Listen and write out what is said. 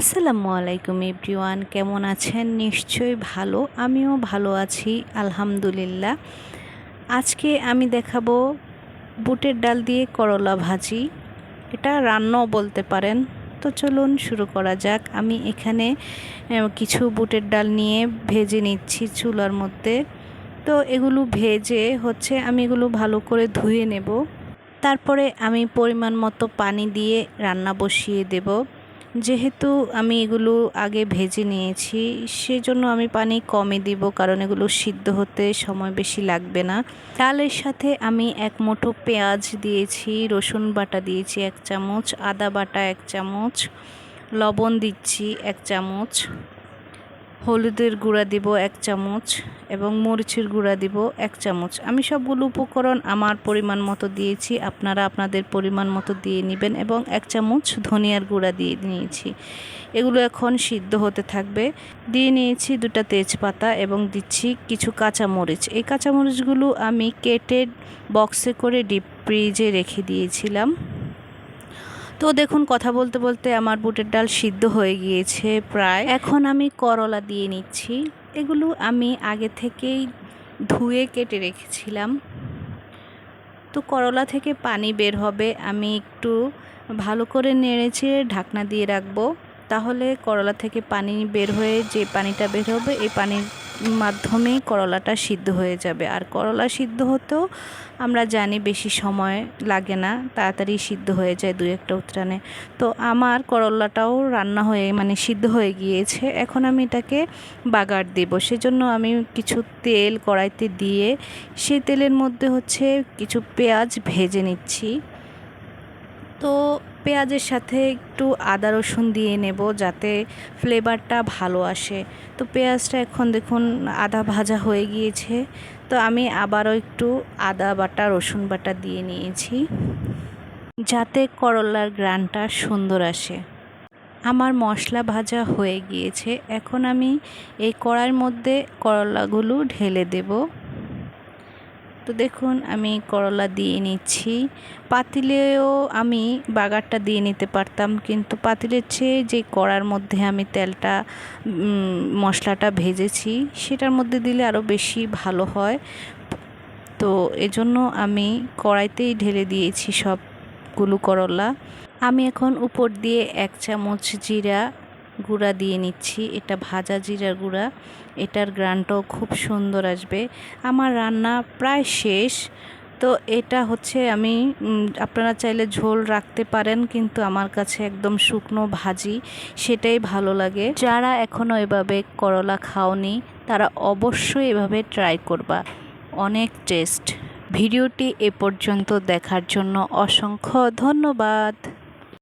আসসালামু আলাইকুম এভরিওয়ান, কেমন আছেন? নিশ্চয়ই ভালো, আমিও ভালো আছি, আলহামদুলিল্লাহ। আজকে আমি দেখাবো বুটের ডাল দিয়ে করলা ভাজি। এটা রান্নাও বলতে পারেন। তো চলুন শুরু করা যাক। আমি এখানে কিছু বুটের ডাল নিয়ে ভেজে নিচ্ছি চুলার মধ্যে। তো এগুলো ভেজে হচ্ছে আমি এগুলো ভালো করে ধুয়ে নেব। তারপরে আমি পরিমাণ মতো পানি দিয়ে রান্না বসিয়ে দেব। যেহেতু আমি এগুলো আগে ভেজে নিয়েছি, সেজন্য আমি পানি কমে দিব, কারণ এগুলো সিদ্ধ হতে সময় বেশি লাগবে না। ডালের সাথে আমি এক মুঠো পেঁয়াজ দিয়েছি, রসুন বাটা দিয়েছি এক চামচ, আদা বাটা এক চামচ, লবণ দিচ্ছি এক চামচ। হলুদের গুঁড়া দিব এক চামচ এবং মরিচের গুঁড়া দিব এক চামচ। আমি সবগুলো উপকরণ আমার পরিমাণ মতো দিয়েছি, আপনারা আপনাদের পরিমাণ মতো দিয়ে নেবেন এবং এক চামচ ধনিয়ার গুঁড়া দিয়ে নিয়েছি। এগুলো এখন সিদ্ধ হতে থাকবে। দিয়ে নিয়েছি দুটা তেজপাতা এবং দিচ্ছি কিছু কাঁচামরিচ। এই কাঁচামরিচগুলো আমি কেটে বক্সে করে ডিপ ফ্রিজে রেখে দিয়েছিলাম। তো দেখুন, কথা বলতে বলতে আমার বুটের ডাল সিদ্ধ হয়ে গিয়েছে প্রায়। এখন আমি করলা দিয়ে নিচ্ছি। এগুলো আমি আগে থেকেই ধুয়ে কেটে রেখেছিলাম। তো করলা থেকে পানি বের হবে, আমি একটু ভালো করে নেড়েছে ঢাকনা দিয়ে রাখব। তাহলে করলা থেকে পানি বের হয়ে যে পানিটা বের হবে, এই পানির মাধ্যমেই করলাটা সিদ্ধ হয়ে যাবে। আর করলা সিদ্ধ হতেও আমরা জানি বেশি সময় লাগে না, তাড়াতাড়ি সিদ্ধ হয়ে যায় দু একটা উত্রানে তো আমার করলাটাও রান্না হয়ে মানে সিদ্ধ হয়ে গিয়েছে। এখন আমি এটাকে বাগার দেব। সেজন্য আমি কিছু তেল কড়াইতে দিয়ে, সেই তেলের মধ্যে হচ্ছে কিছু পেঁয়াজ ভেজে নিচ্ছি। তো পেঁয়াজের সাথে একটু আদা রসুন দিয়ে নেব যাতে ফ্লেভারটা ভালো আসে। তো পেঁয়াজটা এখন দেখুন আদা ভাজা হয়ে গিয়েছে। তো আমি আবারও একটু আদা বাটা, রসুন বাটা দিয়ে নিয়েছি যাতে করলার গ্রানটা সুন্দর আসে। আমার মশলা ভাজা হয়ে গিয়েছে। এখন আমি এই কড়াইয়ের মধ্যে করলাগুলো ঢেলে দেবো। তো দেখুন, আমি করলা দিয়ে নিচ্ছি। পাতিলেও আমি বাগারটা দিয়ে নিতে পারতাম, কিন্তু পাতিলের চেয়ে যে কড়ার মধ্যে আমি তেলটা মশলাটা ভেজেছি, সেটার মধ্যে দিলে আরও বেশি ভালো হয়। তো এজন্য আমি কড়াইতেই ঢেলে দিয়েছি সবগুলো করলা। আমি এখন উপর দিয়ে এক চামচ জিরা গুঁড়া দিয়ে নিচ্ছি। এটা ভাজা জিরার গুঁড়া। এটার গ্রানটাও খুব সুন্দর আসবে। আমার রান্না প্রায় শেষ। তো এটা হচ্ছে আমি আপনারা চাইলে ঝোল রাখতে পারেন, কিন্তু আমার কাছে একদম শুকনো ভাজি, সেটাই ভালো লাগে। যারা এখনও এভাবে করলা খাওনি, তারা অবশ্যই এভাবে ট্রাই করবা। অনেক টেস্ট। ভিডিওটি এ পর্যন্ত দেখার জন্য অসংখ্য ধন্যবাদ।